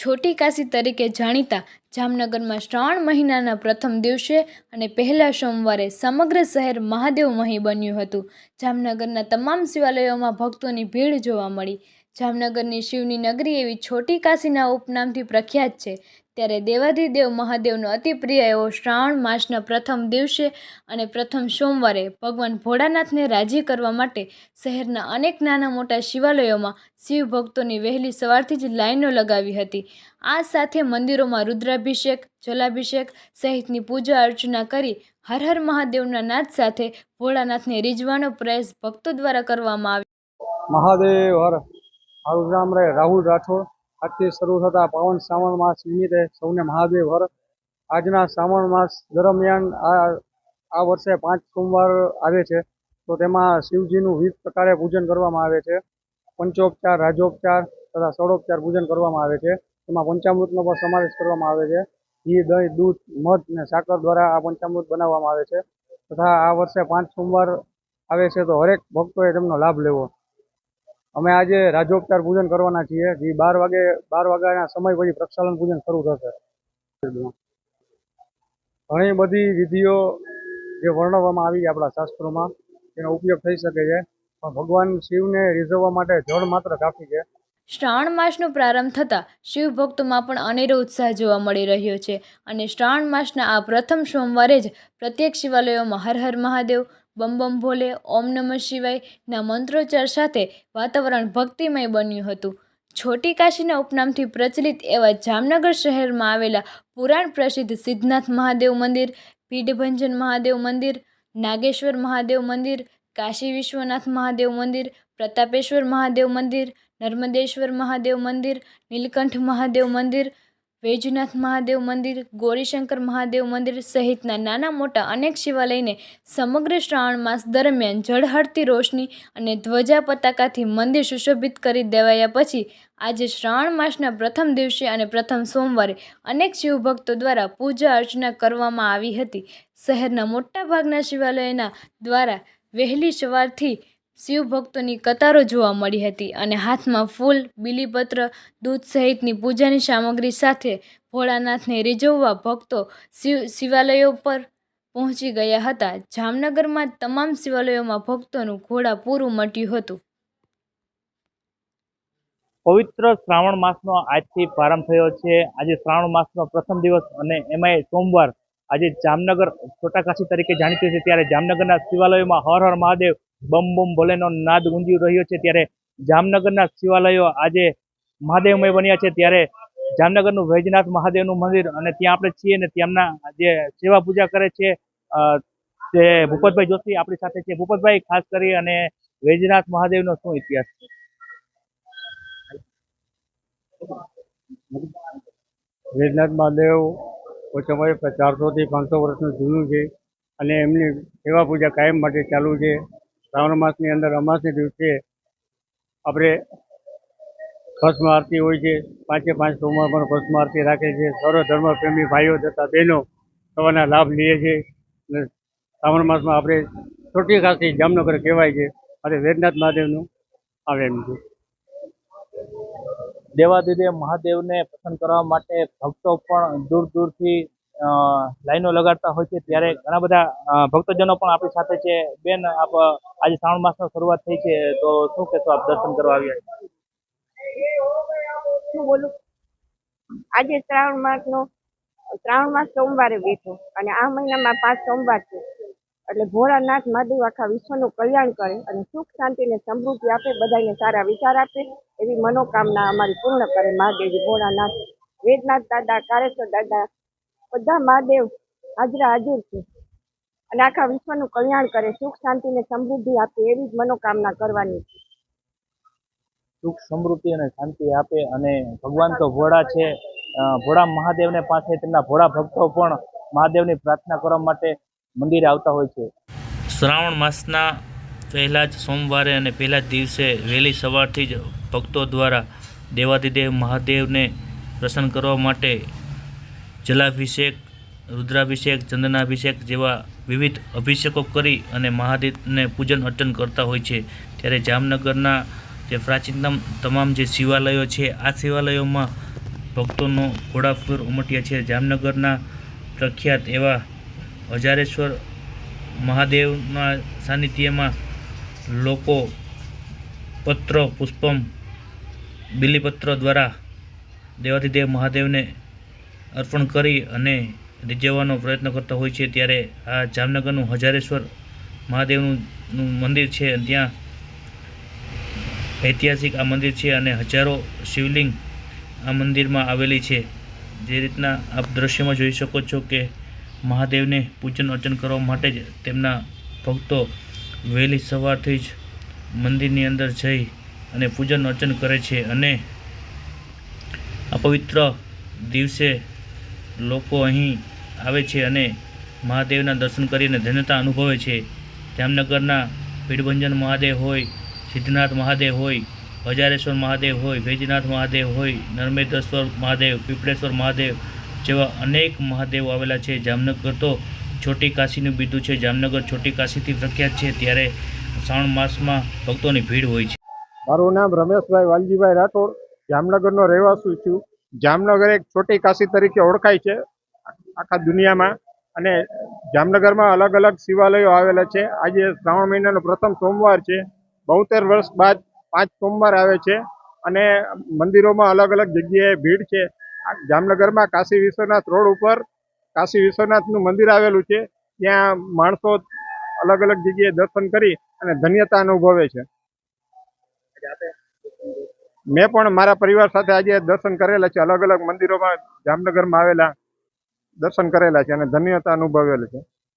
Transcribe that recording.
છોટી કાશી તરીકે જાણીતા જામનગરમાં શ્રાવણ મહિનાના પ્રથમ દિવસે અને પહેલા સોમવારે સમગ્ર શહેર મહાદેવમય બન્યું હતું. જામનગરના તમામ શિવાલયોમાં ભક્તોની ભીડ જોવા મળી. જામનગરની શિવની નગરી એવી છોટી કાશીના ઉપનામથી પ્રખ્યાત છે. ત્યારે દેવાધિદેવ મહાદેવનો અતિ પ્રિય એવો શ્રાવણ માસના પ્રથમ દિવસે અને પ્રથમ સોમવારે ભગવાન ભોળાનાથને રાજી કરવા માટે શહેરના અનેક નાના મોટા શિવાલયોમાં શિવ ભક્તોની વહેલી સવારથી જ લાઈનો લગાવી હતી. આ સાથે મંદિરોમાં રુદ્રાભિષેક, જલાભિષેક સહિતની પૂજા અર્ચના કરી હર હર મહાદેવના નાદ સાથે ભોળાનાથને રીઝવાનો પ્રયાસ ભક્તો દ્વારા કરવામાં આવ્યો. મહાદેવ હર મારું નામ રહે રાહુલ રાઠોડ. આજથી શરૂ થતા પાવન શ્રાવણ માસ નિમિત્તે સૌને મહાદેવ હર. આજના શ્રાવણ માસ દરમિયાન આ આ વર્ષે પાંચ સોમવાર આવે છે. તો તેમાં શિવજીનું વિવિધ પ્રકારે પૂજન કરવામાં આવે છે. પંચોપચાર, રાજોપચાર તથા ષોડોપચાર પૂજન કરવામાં આવે છે. તેમાં પંચામૃતનો પણ સમાવેશ કરવામાં આવે છે. ઘી, દહીં, દૂધ, મધ ને સાકર દ્વારા આ પંચામૃત બનાવવામાં આવે છે. તથા આ વર્ષે પાંચ સોમવાર આવે છે તો હરેક ભક્તોએ તેમનો લાભ લેવો. અમે આજે રાજોપચાર પૂજન કરવાના છીએ. જે, બાર વાગે, બાર વાગ્યાના સમય પછી પ્રક્ષાલન પૂજન શરૂ થશે. ઘણી બધી વિધિઓ જે વર્ણવવામાં આવી આપણા શાસ્ત્રોમાં, તેનો ઉપયોગ થઈ શકે છે. પણ ભગવાન શિવને રીઝવવા માટે જળ માત્ર કાફી છે. શ્રાવણ માસનો પ્રારંભ થતાં શિવ ભક્તોમાં પણ અનેરો ઉત્સાહ જોવા મળી રહ્યો છે. અને શ્રાવણ માસના આ પ્રથમ સોમવારે જ પ્રત્યેક શિવાલયોમાં હર હર મહાદેવ બમ બમ ભોલે, ઓમ નમઃ શિવાયના મંત્રોચ્ચાર સાથે વાતાવરણ ભક્તિમય બન્યું હતું. છોટી કાશીના ઉપનામથી પ્રચલિત એવા જામનગર શહેરમાં આવેલા પુરાણ પ્રસિદ્ધ સિદ્ધનાથ મહાદેવ મંદિર પીઢભંજન મહાદેવ મંદિર, નાગેશ્વર મહાદેવ મંદિર, કાશી વિશ્વનાથ મહાદેવ મંદિર, પ્રતાપેશ્વર મહાદેવ મંદિર, નર્મદેશ્વર મહાદેવ મંદિર, નીલકંઠ મહાદેવ મંદિર વૈજનાથ મહાદેવ મંદિર, ગૌરીશંકર મહાદેવ મંદિર સહિતના નાના મોટા અનેક શિવાલયને સમગ્ર શ્રાવણ માસ દરમિયાન ઝળહળતી રોશની અને ધ્વજા પતાકાથી મંદિર સુશોભિત કરી દેવાયા પછી આજે શ્રાવણ માસના પ્રથમ દિવસે અને પ્રથમ સોમવારે અનેક શિવભક્તો દ્વારા પૂજા અર્ચના કરવામાં આવી હતી. શહેરના મોટાભાગના શિવાલયના દ્વારા વહેલી સવારથી શિવ ભક્તોની કતારો જોવા મળી હતી અને હાથમાં ફૂલ, બીલીપત્ર, દૂધ સહિતની પૂજાની સામગ્રી સાથે ભોળાનાથને રીઝવવા ભક્તો શિવ, શિવાલયો પર પહોંચી ગયા હતા. જામનગરમાં તમામ શિવાલયોમાં ભક્તોનું ઘોડા પૂરું મટ્યું હતું. પવિત્ર શ્રાવણ માસનો આજથી પ્રારંભ થયો છે. આજે શ્રાવણ માસનો પ્રથમ દિવસ અને એમાંય સોમવાર આજે જામનગર, છોટાકાશી તરીકે જાણીતું છે. ત્યારે જામનગરના શિવાલયોમાં હર હર મહાદેવ બમ બમ ભોલેનો નાદ ગુંજી રહ્યો છે. ત્યારે જામનગરના શિવાલયો આજે મહાદેવમય બન્યા છે. ત્યારે જામનગરનું વૈજનાથ મહાદેવનું મંદિર અને ત્યાં આપણે છીએ ને ત્યાંના જે સેવા પૂજા કરે છે તે ભૂપતભાઈ જોશી આપણી સાથે છે. ભૂપતભાઈ, ખાસ કરી અને વૈજનાથ મહાદેવનો શું ઇતિહાસ છે? વૈજનાથ મહાદેવ ઓછામાં ચારસોથી પાંચસો વર્ષનું જૂનું છે અને એમની સેવા પૂજા કાયમ માટે ચાલુ છે. શ્રાવણ માસની અંદર અમાસની દિવસે આપણે ભસ્મ આરતી હોય છે. પાંચે પાંચ સોમવાર પણ ભસ્મ આરતી રાખે છે. સર્વધર્મ પ્રેમી ભાઈઓ તથા બહેનો સવારના લાભ લઈએ છે. અને શ્રાવણ માસમાં આપણે છોટી ખાસી જામનગર કહેવાય છે. અને વેદનાથ મહાદેવનું આવે એમ છે. દેવાદિદેવ મહાદેવને પસંદ કરવા માટે ભક્તો પણ દૂર દૂરથી લાઈનો લગાડતા હોય છે ત્યારે ઘણા બધા ભક્તજનો પણ આપણી સાથે છે. બેન, આપ આજે શ્રાવણ માસનો શરૂઆત થઈ છે, તો શું કહેશો આપ દર્શન કરવા આવ્યા શું બોલું? આજે શ્રાવણ માસનો, શ્રાવણ માસ સોમવારે બેઠો અને આ મહિનામાં પાંચ સોમવાર છે. એટલે ભોળાનાથ, મહાદેવ આખા વિશ્વનું કલ્યાણ કરે અને સુખ, શાંતિ ને સમૃદ્ધિ આપે, બધાને સારા વિચાર આપે, એવી મનોકામના અમારી પૂર્ણ કરે. મહાદેવજી ભોળાનાથ, વેદનાથ દાદા, કારેશ્વર દાદા બધા મહાદેવ હાજરા હાજર છે. અને આખા વિશ્વનું કલ્યાણ કરે સુખ શાંતિ ને સમૃદ્ધિ આપે એવી જ મનોકામના કરવાની છે. સુખ સમૃદ્ધિ અને શાંતિ આપે અને ભગવાન તો ભોળા છે. ભોળા મહાદેવને પાસે તેમના ભોળા ભક્તો પણ મહાદેવની પ્રાર્થના કરવા માટે મંદિરે આવતા હોય છે. શ્રાવણ માસના પહેલા જ સોમવારે અને પહેલા જ દિવસે વહેલી સવારથી જ ભક્તો દ્વારા દેવાધિદેવ મહાદેવને પ્રસન્ન કરવા માટે જલાભિષેક, રુદ્રાભિષેક, ચંદનાભિષેક જેવા વિવિધ અભિષેકો કરી અને મહાદેવને પૂજન અર્ચન કરતા હોય છે. ત્યારે જામનગરના જે પ્રાચીનતમ તમામ જે શિવાલયો છે, આ શિવાલયોમાં ભક્તોનો ઘોડાફૂર ઉમટ્યા છે. જામનગરના પ્રખ્યાત એવા હજારેશ્વર મહાદેવના સાનિધ્યમાં લોકો પત્ર, પુષ્પમ, બિલીપત્ર દ્વારા દેવાધિદેવ મહાદેવને અર્પણ કરી અને રીઝવવાનો પ્રયત્ન કરતા હોય છે, ત્યારે આ જામનગરનું હજારેશ્વર મહાદેવનું મંદિર છે. ત્યાં ઐતિહાસિક આ મંદિર છે અને હજારો શિવલિંગ આ મંદિરમાં આવેલી છે. જે રીતના આપ દ્રશ્યમાં જોઈ શકો છો કે મહાદેવને પૂજન અર્ચન કરવા માટે જ તેમના ભક્તો વહેલી સવારથી જ મંદિરની અંદર જઈ અને પૂજન અર્ચન કરે છે અને આ પવિત્ર દિવસે લોકો અહીં આવે છે અને મહાદેવના દર્શન કરીને ધન્યતા અનુભવે છે. જામનગરના પીડભંજન મહાદેવ હોય, સિદ્ધનાથ મહાદેવ હોય, હજારેશ્વર મહાદેવ હોય વૈજનાથ મહાદેવ હોય, નર્મેદેશ્વર મહાદેવ, પીપળેશ્વર મહાદેવ જેવા અનેક મહાદેવ આવેલા છે. જામનગર તો છોટી કાશીનું બીજું છે. જામનગર છોટી કાશીથી પ્રખ્યાત છે. ત્યારે શ્રાવણ માસમાં ભક્તોની ભીડ હોય છે. મારું નામ રમેશભાઈ વાલજીભાઈ રાઠોડ. જામનગરનો રહેવાસી છું. જામનગર એક છોટી કાશી તરીકે ઓળખાય છે આખા દુનિયામાં. અને જામનગરમાં અલગ અલગ શિવાલયો આવેલા છે. આજે શ્રાવણ મહિનાનો પ્રથમ સોમવાર છે. બોતેર વર્ષ બાદ પાંચ સોમવાર આવે છે. અને મંદિરોમાં અલગ અલગ જગ્યાએ ભીડ છે. જામનગરમાં કાશી વિશ્વનાથ રોડ ઉપર કાશી વિશ્વનાથનું મંદિર આવેલું છે. ત્યાં માણસો અલગ અલગ જગ્યાએ દર્શન કરી અને ધન્યતા અનુભવે છે. મેં પણ મારા પરિવાર સાથે આજે દર્શન કરેલા છે. અલગ અલગ મંદિરોમાં જામનગરમાં આવેલા દર્શન કરેલા છે અને ધન્યતા અનુભવેલ છે.